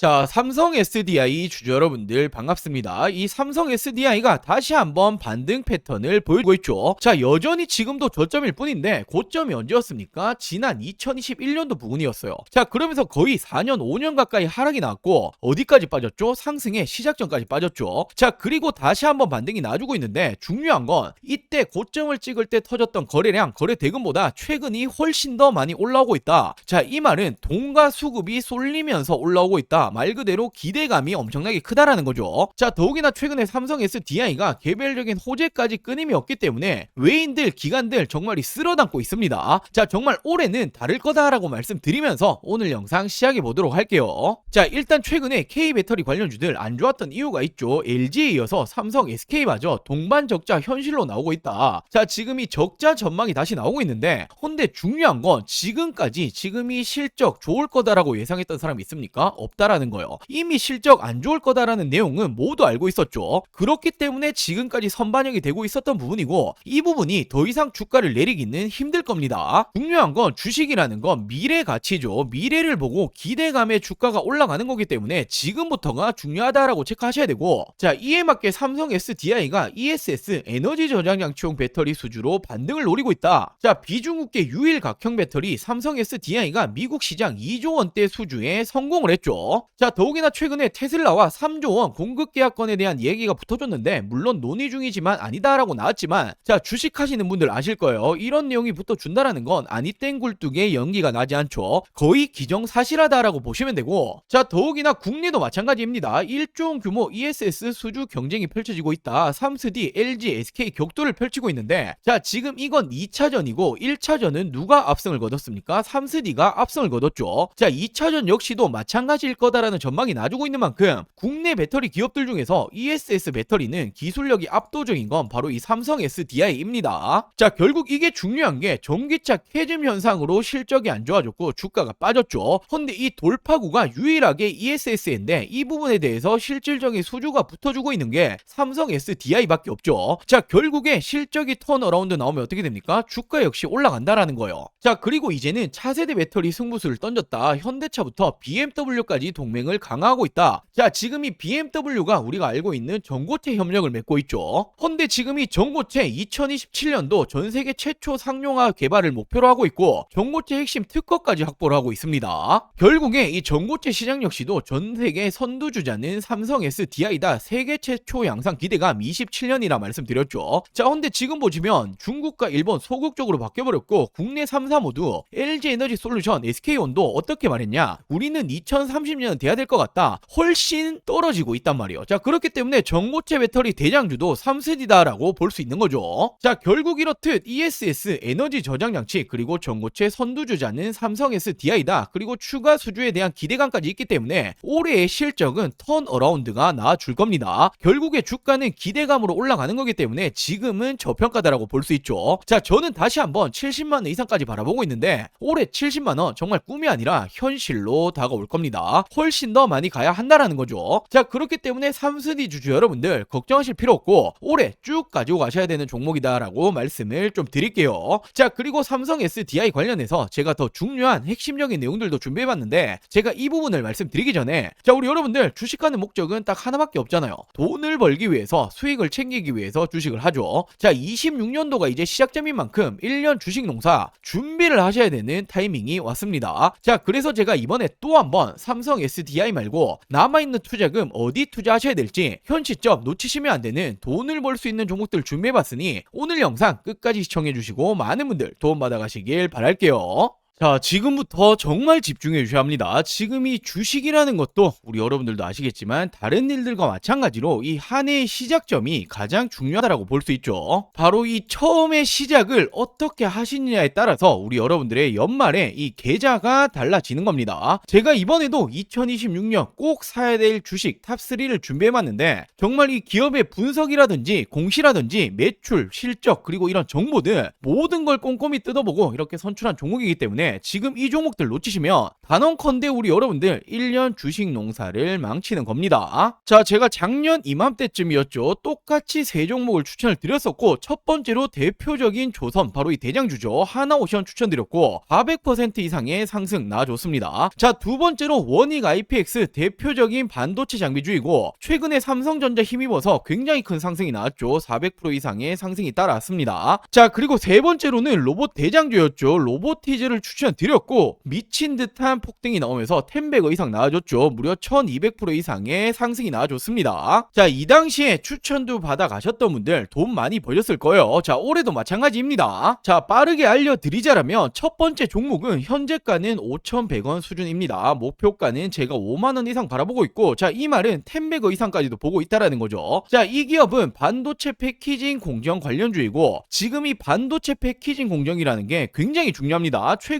자, 삼성 SDI 주주 여러분들 반갑습니다. 이 삼성 SDI가 다시 한번 반등 패턴을 보여주고 있죠. 자, 여전히 지금도 저점일 뿐인데 고점이 언제였습니까? 지난 2021년도 부근이었어요. 자, 그러면서 거의 4년, 5년 가까이 하락이 나왔고 어디까지 빠졌죠? 상승의 시작점까지 빠졌죠. 자, 그리고 다시 한번 반등이 나주고 있는데 중요한 건 이때 고점을 찍을 때 터졌던 거래량, 거래 대금보다 최근이 훨씬 더 많이 올라오고 있다. 자, 이 말은 돈과 수급이 쏠리면서 올라오고 있다. 말 그대로 기대감이 엄청나게 크다라는 거죠. 자, 더욱이나 최근에 삼성 SDI가 개별적인 호재까지 끊임이 없기 때문에 외인들, 기관들 정말 쓸어 담고 있습니다. 자, 정말 올해는 다를 거다라고 말씀드리면서 오늘 영상 시작해 보도록 할게요. 자, 일단 최근에 K 배터리 관련주들 안 좋았던 이유가 있죠. LG에 이어서 삼성, SK마저 동반 적자 현실로 나오고 있다. 자, 지금 이 적자 전망이 다시 나오고 있는데, 근데 중요한 건 지금까지 지금 이 실적 좋을 거다라고 예상했던 사람이 있습니까? 없다라는 거예요. 이미 실적 안 좋을 거다라는 내용은 모두 알고 있었죠. 그렇기 때문에 지금까지 선반영이 되고 있었던 부분이고, 이 부분이 더 이상 주가를 내리기는 힘들 겁니다. 중요한 건 주식이라는 건 미래 가치죠. 미래를 보고 기대감에 주가가 올라가는 거기 때문에 지금부터가 중요하다라고 체크하셔야 되고, 자, 이에 맞게 삼성 SDI가 ESS 에너지 저장 장치용 배터리 수주로 반등을 노리고 있다. 자, 비중국계 유일 각형 배터리 삼성 SDI가 미국 시장 2조 원대 수주에 성공을 했죠. 자, 더욱이나 최근에 테슬라와 3조 원 공급 계약건에 대한 얘기가 붙어줬는데 물론 논의 중이지만 아니다라고 나왔지만 자, 주식하시는 분들 아실 거예요. 이런 내용이 붙어준다라는 건 아니 땡 굴뚝에 연기가 나지 않죠. 거의 기정사실하다라고 보시면 되고 자, 더욱이나 국내도 마찬가지입니다. 1조 원 규모 ESS 수주 경쟁이 펼쳐지고 있다. 삼스디, LG, SK 격돌을 펼치고 있는데 자, 지금 이건 2차전이고 1차전은 누가 압승을 거뒀습니까? 삼스디가 압승을 거뒀죠. 자, 2차전 역시도 마찬가지일 거다 라는 전망이 나주고 있는 만큼 국내 배터리 기업들 중에서 ESS 배터리는 기술력이 압도적인 건 바로 이 삼성 SDI입니다. 자, 결국 이게 중요한 게 전기차 캐즘 현상으로 실적이 안 좋아졌고 주가가 빠졌죠. 근데 이 돌파구가 유일하게 ESS인데 이 부분에 대해서 실질적인 수주가 붙어주고 있는 게 삼성 SDI밖에 없죠. 자, 결국에 실적이 턴어라운드 나오면 어떻게 됩니까? 주가 역시 올라간다라는 거예요. 자, 그리고 이제는 차세대 배터리 승부수를 던졌다. 현대차부터 BMW까지 동 맹을 강화하고 있다. 자, 지금 이 BMW가 우리가 알고 있는 전고체 협력을 맺고 있죠. 헌데 지금 이 전고체 2027년도 전 세계 최초 상용화 개발을 목표로 하고 있고 전고체 핵심 특허까지 확보를 하고 있습니다. 결국에 이 전고체 시장 역시도 전 세계 선두주자는 삼성 SDI다. 세계 최초 양상 기대감 27년이라 말씀드렸죠. 자, 근데 지금 보시면 중국과 일본 소극적으로 바뀌어버렸고 국내 3사 모두 LG 에너지 솔루션, SK온도 어떻게 말했냐? 우리는 2030년 돼야 될 것 같다. 훨씬 떨어지고 있단 말이에요. 자, 그렇기 때문에 전고체 배터리 대장주도 삼스디다라고 볼 수 있는 거죠. 자, 결국 이렇듯 ESS 에너지 저장 장치 그리고 전고체 선두주자는 삼성 SDI다. 그리고 추가 수주에 대한 기대감까지 있기 때문에 올해의 실적은 턴어라운드가 나와줄 겁니다. 결국에 주가는 기대감으로 올라가는 거기 때문에 지금은 저평가다라고 볼 수 있죠. 자, 저는 다시 한번 70만 원 이상까지 바라보고 있는데 올해 70만 원 정말 꿈이 아니라 현실로 다가올 겁니다. 훨씬 더 많이 가야 한다라는 거죠. 자, 그렇기 때문에 삼스디 주주 여러분들 걱정하실 필요 없고 올해 쭉 가지고 가셔야 되는 종목이다라고 말씀을 좀 드릴게요. 자, 그리고 삼성 SDI 관련해서 제가 더 중요한 핵심적인 내용들도 준비해봤는데 제가 이 부분을 말씀드리기 전에 자, 우리 여러분들 주식하는 목적은 딱 하나밖에 없잖아요. 돈을 벌기 위해서 수익을 챙기기 위해서 주식을 하죠. 자, 26년도가 이제 시작점인 만큼 1년 주식 농사 준비를 하셔야 되는 타이밍이 왔습니다. 자, 그래서 제가 이번에 또 한번 삼성 SDI 말고 남아있는 투자금 어디 투자하셔야 될지 현 시점 놓치시면 안 되는 돈을 벌 수 있는 종목들 준비해봤으니 오늘 영상 끝까지 시청해주시고 많은 분들 도움받아 가시길 바랄게요. 자, 지금부터 정말 집중해 주셔야 합니다. 지금 이 주식이라는 것도 우리 여러분들도 아시겠지만 다른 일들과 마찬가지로 이 한 해의 시작점이 가장 중요하다고 볼 수 있죠. 바로 이 처음의 시작을 어떻게 하시느냐에 따라서 우리 여러분들의 연말에 이 계좌가 달라지는 겁니다. 제가 이번에도 2026년 꼭 사야 될 주식 탑3를 준비해 봤는데 정말 이 기업의 분석이라든지 공시라든지 매출, 실적 그리고 이런 정보들 모든 걸 꼼꼼히 뜯어보고 이렇게 선출한 종목이기 때문에 지금 이 종목들 놓치시면 단언컨대 우리 여러분들 1년 주식 농사를 망치는 겁니다. 자, 제가 작년 이맘때쯤이었죠. 똑같이 세 종목을 추천을 드렸었고 첫 번째로 대표적인 조선 바로 이 대장주죠. 하나오션 추천드렸고 400% 이상의 상승 나와줬습니다. 자, 두 번째로 원익 IPX 대표적인 반도체 장비주이고 최근에 삼성전자 힘입어서 굉장히 큰 상승이 나왔죠. 400% 이상의 상승이 따라왔습니다. 자, 그리고 세 번째로는 로봇 대장주였죠. 로보티즈를 추천 드렸고 미친 듯한 폭등이 나오면서 10배거 이상 나와줬죠. 무려 1200% 이상의 상승이 나와줬습니다. 자, 이 당시에 추천도 받아 가셨던 분들 돈 많이 벌렸을 거예요. 자, 올해도 마찬가지입니다. 자, 빠르게 알려드리자라면 첫 번째 종목은 현재가는 5,100원 수준입니다. 목표가는 제가 5만원 이상 바라보고 있고, 자, 이 말은 10배거 이상까지도 보고 있다라는 거죠. 자, 이 기업은 반도체 패키징 공정 관련주이고, 지금 이 반도체 패키징 공정이라는 게 굉장히 중요합니다. 최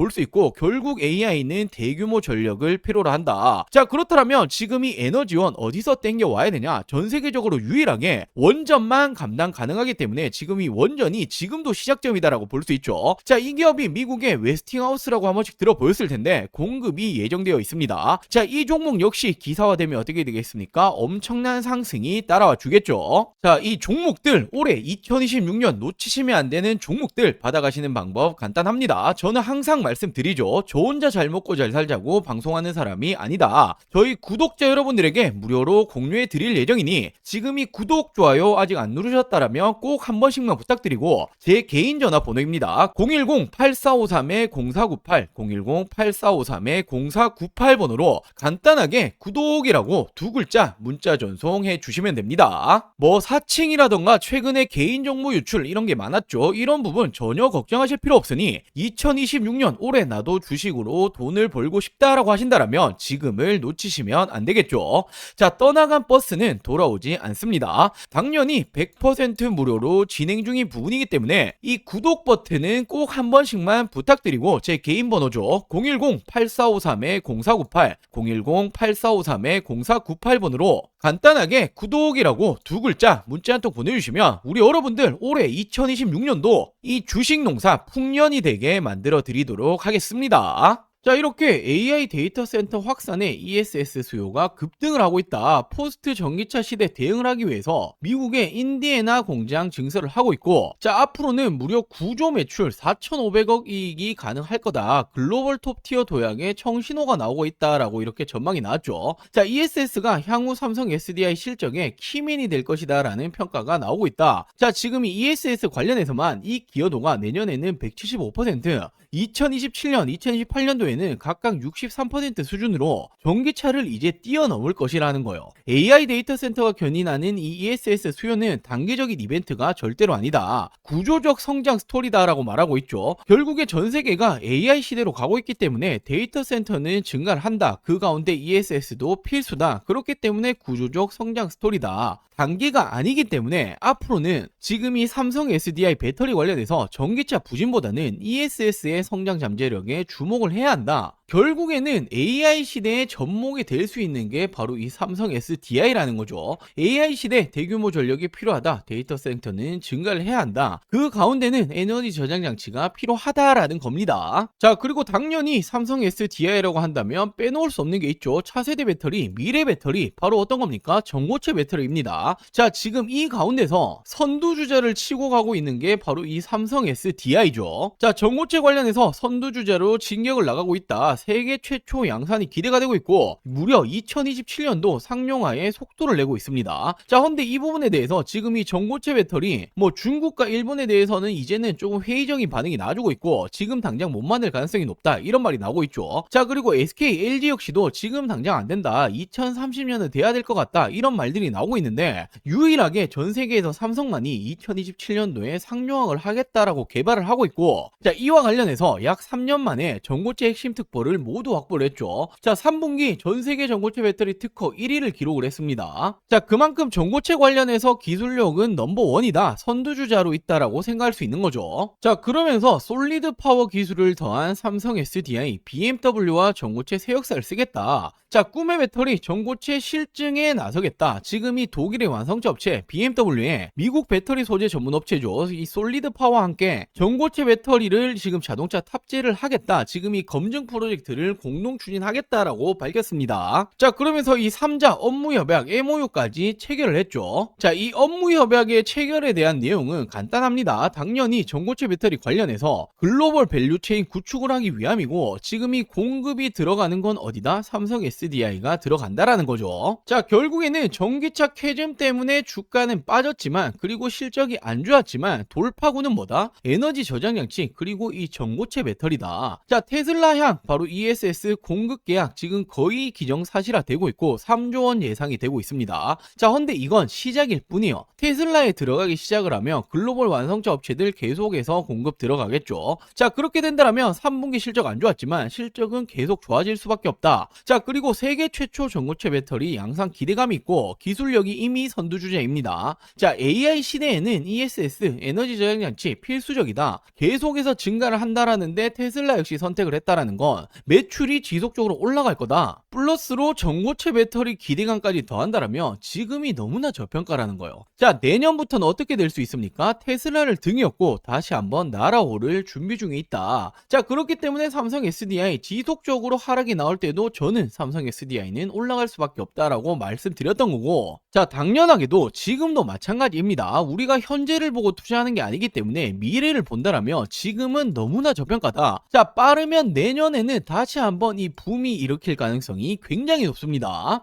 볼 수 있고 결국 AI는 대규모 전력을 필요로 한다. 자, 그렇다면 지금 이 에너지원 어디서 땡겨 와야 되냐? 전 세계적으로 유일하게 원전만 감당 가능하기 때문에 지금 이 원전이 지금도 시작점이다라고 볼 수 있죠. 자, 이 기업이 미국의 웨스팅하우스라고 한 번씩 들어보였을 텐데 공급이 예정되어 있습니다. 자, 이 종목 역시 기사화되면 어떻게 되겠습니까? 엄청난 상승이 따라와 주겠죠. 자, 이 종목들 올해 2026년 놓치시면 안 되는 종목들 받아가시는 방법 간단합니다. 저는 항상 말 씀드리죠. 저 혼자 잘 먹고 잘 살자고 방송하는 사람이 아니다. 저희 구독자 여러분들에게 무료로 공유해 드릴 예정이니 지금 이 구독, 좋아요 아직 안 누르셨다라면 꼭 한 번씩만 부탁드리고 제 개인 전화 번호입니다. 010-8453-0498 010-8453-0498번호로 간단하게 구독이라고 두 글자 문자 전송해 주시면 됩니다. 뭐 사칭이라던가 최근에 개인정보 유출 이런 게 많았죠. 이런 부분 전혀 걱정하실 필요 없으니 2026년 올해 나도 주식으로 돈을 벌고 싶다라고 하신다라면 지금을 놓치시면 안 되겠죠. 자, 떠나간 버스는 돌아오지 않습니다. 당연히 100% 무료로 진행 중인 부분이기 때문에 이 구독 버튼은 꼭 한 번씩만 부탁드리고 제 개인 번호죠. 010-8453-0498 010-8453-0498번으로 간단하게 구독이라고 두 글자 문자 한 통 보내주시면 우리 여러분들 올해 2026년도 이 주식 농사 풍년이 되게 만들어 드리도록 하겠습니다. 자 이렇게 AI 데이터 센터 확산에 ESS 수요가 급등을 하고 있다. 포스트 전기차 시대 대응을 하기 위해서 미국의 인디애나 공장 증설을 하고 있고 자 앞으로는 무려 구조 매출 4,500억 이익이 가능할 거다. 글로벌 톱티어 도약에 청신호가 나오고 있다라고 이렇게 전망이 나왔죠. 자 ESS가 향후 삼성 SDI 실적의 키맨이 될 것이다 라는 평가가 나오고 있다. 자 지금 이 ESS 관련해서만 이 기여도가 내년에는 175% 2027년, 2028년도에 는 각각 63% 수준으로 전기차를 이제 뛰어넘을 것이라는 거예요. AI 데이터 센터가 견인하는 이 ESS 수요는 단기적인 이벤트가 절대로 아니다. 구조적 성장 스토리다라고 말하고 있죠. 결국에 전 세계가 AI 시대로 가고 있기 때문에 데이터 센터는 증가를 한다. 그 가운데 ESS도 필수다. 그렇기 때문에 구조적 성장 스토리다. 단계가 아니기 때문에 앞으로는 지금 이 삼성 SDI 배터리 관련해서 전기차 부진보다는 ESS에 AI 성장 잠재력에 주목을 해야 한다. 嗯 결국에는 AI 시대의 접목이 될 수 있는 게 바로 이 삼성 SDI라는 거죠. AI 시대 대규모 전력이 필요하다. 데이터 센터는 증가를 해야 한다. 그 가운데는 에너지 저장 장치가 필요하다라는 겁니다. 자, 그리고 당연히 삼성 SDI라고 한다면 빼놓을 수 없는 게 있죠. 차세대 배터리, 미래 배터리, 바로 어떤 겁니까? 전고체 배터리입니다. 자, 지금 이 가운데서 선두주자를 치고 가고 있는 게 바로 이 삼성 SDI죠. 자, 전고체 관련해서 선두주자로 진격을 나가고 있다. 세계 최초 양산이 기대가 되고 있고 무려 2027년도 상용화에 속도를 내고 있습니다. 자, 근데 이 부분에 대해서 지금 이 전고체 배터리 뭐 중국과 일본에 대해서는 이제는 조금 회의적인 반응이 나와주고 있고 지금 당장 못 만들 가능성이 높다 이런 말이 나오고 있죠. 자, 그리고 SK, LG 역시도 지금 당장 안 된다. 2030년은 돼야 될 것 같다. 이런 말들이 나오고 있는데 유일하게 전 세계에서 삼성만이 2027년도에 상용화를 하겠다라고 개발을 하고 있고 자, 이와 관련해서 약 3년 만에 전고체 핵심 특보를 모두 확보를 했죠. 자, 3분기 전 세계 전고체 배터리 특허 1위를 기록을 했습니다. 자, 그만큼 전고체 관련해서 기술력은 넘버원이다. 선두주자로 있다라고 생각할 수 있는 거죠. 자, 그러면서 솔리드 파워 기술을 더한 삼성 SDI, BMW와 전고체 새 역사를 쓰겠다. 자, 꿈의 배터리 전고체 실증에 나서겠다. 지금 이 독일의 완성차 업체 BMW에 미국 배터리 소재 전문 업체죠. 이 솔리드 파워와 함께 전고체 배터리를 지금 자동차 탑재를 하겠다. 지금 이 검증 프로젝트 를 공동 추진하겠다라고 밝혔습니다. 자, 그러면서 이 3자 업무 협약 MOU까지 체결을 했죠. 자, 이 업무 협약의 체결에 대한 내용은 간단합니다. 당연히 전고체 배터리 관련해서 글로벌 밸류 체인 구축을 하기 위함이고 지금 이 공급이 들어가는 건 어디다? 삼성 SDI가 들어간다라는 거죠. 자, 결국에는 전기차 캐즘 때문에 주가는 빠졌지만 그리고 실적이 안 좋았지만 돌파구는 뭐다? 에너지 저장 장치 그리고 이 전고체 배터리다. 자, 테슬라향 바로 ESS 공급 계약 지금 거의 기정사실화 되고 있고 3조 원 예상이 되고 있습니다. 자, 근데 이건 시작일 뿐이요. 테슬라에 들어가기 시작을 하면 글로벌 완성차 업체들 계속해서 공급 들어가겠죠. 자, 그렇게 된다면 3분기 실적 안 좋았지만 실적은 계속 좋아질 수밖에 없다. 자, 그리고 세계 최초 전고체 배터리 양산 기대감이 있고 기술력이 이미 선두주자입니다. 자, AI 시대에는 ESS 에너지 저장 장치 필수적이다. 계속해서 증가를 한다라는데 테슬라 역시 선택을 했다라는 건 매출이 지속적으로 올라갈 거다. 플러스로 전고체 배터리 기대감까지 더한다라면 지금이 너무나 저평가라는 거예요. 자, 내년부터는 어떻게 될 수 있습니까? 테슬라를 등에 업고 다시 한번 날아오를 준비 중에 있다. 자, 그렇기 때문에 삼성 SDI 지속적으로 하락이 나올 때도 저는 삼성 SDI는 올라갈 수밖에 없다라고 말씀드렸던 거고. 자, 당연하게도 지금도 마찬가지입니다. 우리가 현재를 보고 투자하는 게 아니기 때문에 미래를 본다라면 지금은 너무나 저평가다. 자, 빠르면 내년에는 다시 한번 이 붐이 일으킬 가능성이 굉장히 높습니다.